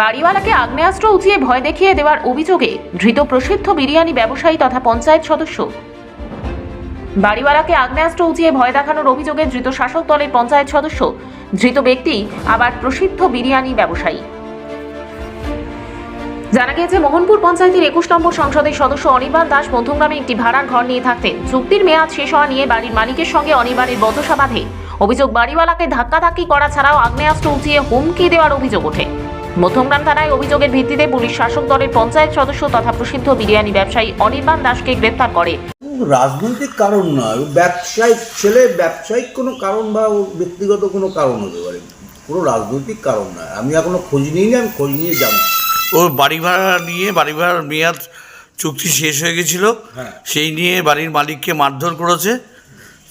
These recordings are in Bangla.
বাড়িওয়ালাকে আগ্নেয়াস্ত্র উঁচিয়ে ভয় দেখিয়ে দেওয়ার অভিযোগে ধৃত প্রসিদ্ধ বিরিয়ানি ব্যবসায়ী তথা পঞ্চায়েত সদস্য। বাড়িওয়ালাকে আগ্নেয়াস্ত্র উঁচিয়ে ভয় দেখানোর অভিযোগে ধৃত শাসক দলের পঞ্চায়েত সদস্য, ধৃত ব্যক্তি আবার প্রসিদ্ধ বিরিয়ানি ব্যবসায়ী। জানা গিয়েছে, মোহনপুর পঞ্চায়েতের একুশ নম্বর সংসদের সদস্য অনির্বাণ দাস মধ্যমগ্রামে একটি ভাড়ার ঘর নিয়ে থাকতেন। চুক্তির মেয়াদ শেষ হওয়া নিয়ে বাড়ির মালিকের সঙ্গে অনির্বাণের বচসা বাঁধে। অভিযোগ, বাড়িওয়ালাকে ধাক্কাধাক্কি করা ছাড়াও আগ্নেয়াস্ত্র উঁচিয়ে হুমকি দেওয়ার অভিযোগ ওঠে। মধ্যমগ্রাম থানায় অভিযোগের ভিত্তিতে পুলিশ শাসক দলের পঞ্চায়েত সদস্য তথা প্রসিদ্ধ বিরিয়ানি ব্যবসায়ী অনির্বাণ দাসকে গ্রেফতার করে। রাজনৈতিক কারণ নয় ব্যবসায়িক ছেলে ব্যবসায়িক কোনো কারণ বা ওর ব্যক্তিগত কোনো কারণ হতে পারে। কোনো রাজনৈতিক কারণ নয় আমি এখনও খোঁজ নিইনি আমি খোঁজ নিয়ে জানি। ও বাড়ি ভাড়া নিয়ে বাড়ি ভাড়ার মেয়াদ চুক্তি শেষ হয়ে গেছিল। হ্যাঁ। সেই নিয়ে বাড়ির মালিককে মারধর করেছে।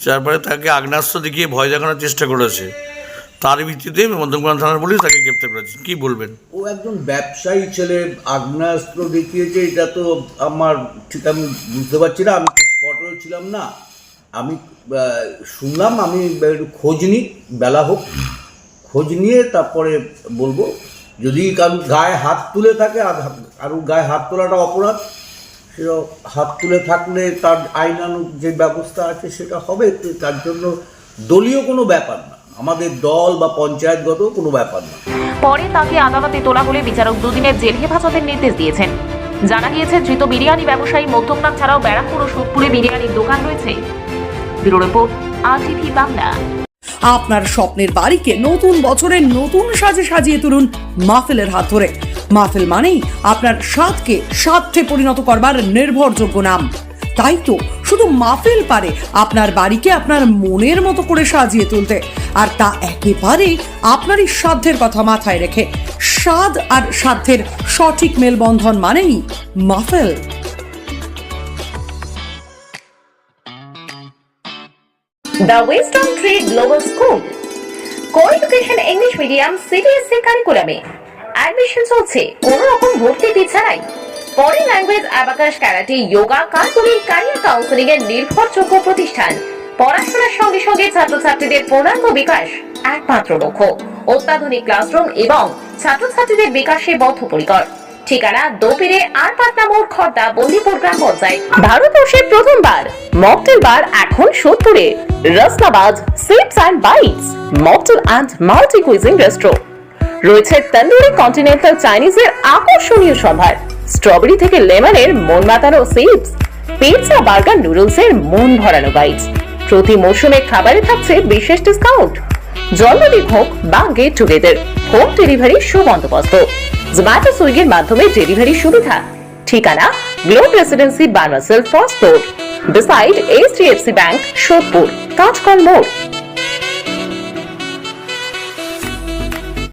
তারপরে তাকে আগ্নাস্ত্র দেখিয়ে ভয় দেখানোর চেষ্টা করেছে। তার ভিত্তিতে মধ্যমগ্রাম থানার পুলিশ তাকে গ্রেপ্তার করেছে। কি বলবেন? ও একজন ব্যবসায়ী ছেলে, আগ্নেয়াস্ত্র দেখিয়েছে, এটা তো আমার ঠিক আমি বুঝতে পারছি না, আমি স্পটেও ছিলাম না। আমি শুনলাম, আমি খোঁজ নিই বেলা হোক, খোঁজ নিয়ে তারপরে বলব। যদি কারও গায়ে হাত তুলে থাকে, আর গায়ে হাত তোলাটা অপরাধ সেটা হাত তুলে থাকলে তার আইনানুগ যে ব্যবস্থা আছে, সেটা হবে তার জন্য দলীয় কোনো ব্যাপার না। আমাদের দল বা পঞ্চায়েতগত কোনো ব্যাপার না। পরে তাকে আদালতে তোলা হলে বিচারক দুদিনের জেল হেফাজতের নির্দেশ দিয়েছেন। জানা গিয়েছে ধৃত বিরিয়ানি ব্যবসায়ী মধ্যমগ্রাম ছাড়াও ব্যারাকপুর ও সোদপুরে বিরিয়ানির দোকান রয়েছে। ব্যুরো রিপোর্ট আর টিভি বাংলা। আপনার স্বপ্নের বাড়িকে নতুন বছরের নতুন সাজে সাজিয়ে তুলুন মাহফিলের হাত ধরে। মাহফিল মানেই আপনার স্বাদকে স্বার্থে পরিণত করবার নির্ভরযোগ্য নাম। তাই তো শুধু মাহফিল পারে, আপনার বাড়িকে আপনার মনের মতো করে সাজিয়ে তুলতে। আর তা একেবারে আপনারই সাধ্যের কথা মাথায় রেখে। স্বাদ আর সাধ্যের সঠিক মেলবন্ধন মানেই মাহফিল। The Wisdom Tree Global School. Co-education English Medium CBSE কারিকুলামে অ্যাডমিশন চলছে। কোনো রকম ভর্তি ফি ছাড়াই foreign language abacus karate yoga cartooning career counselling এর নির্ভরযোগ্য প্রতিষ্ঠান। পড়াশোনার সঙ্গে সঙ্গে ছাত্রছাত্রীদের পূর্ণাঙ্গ বিকাশ একমাত্র লক্ষ্য। অত্যাধুনিক ক্লাসরুম এবং ছাত্রছাত্রীদের বিকাশে বদ্ধপরিকর। ঠিকানা দোপিরে আর খর্দা বন্দিপুর গ্রাম ভারতবর্ষে প্রথমবার মকটেল বার এখন সোদপুরে Rasanabaj sips and bites mocktail and multi cuisine resto রয়েছে তন্দুরি কন্টিনেন্টাল চাইনিজের আকর্ষণীয় সম্ভার। স্ট্রবেরি থেকে লেমনের মন মাতানো সিপস পিৎজা বার্গার নুডলসের মন ভরানো বাইটস প্রতি মৌসুমে খাবারে থাকছে বিশেষ ডিসকাউন্ট জন্মদিন হোক বা গেট টুগেদার হোম ডেলিভারি সুবন্দোবস্ত। জোম্যাটো সুইগির মাধ্যমে ডেলিভারি সুবিধা। ঠিকানা globe residency Barmashell first floor beside HDFC bank Sodepur কাঁচকল মোড়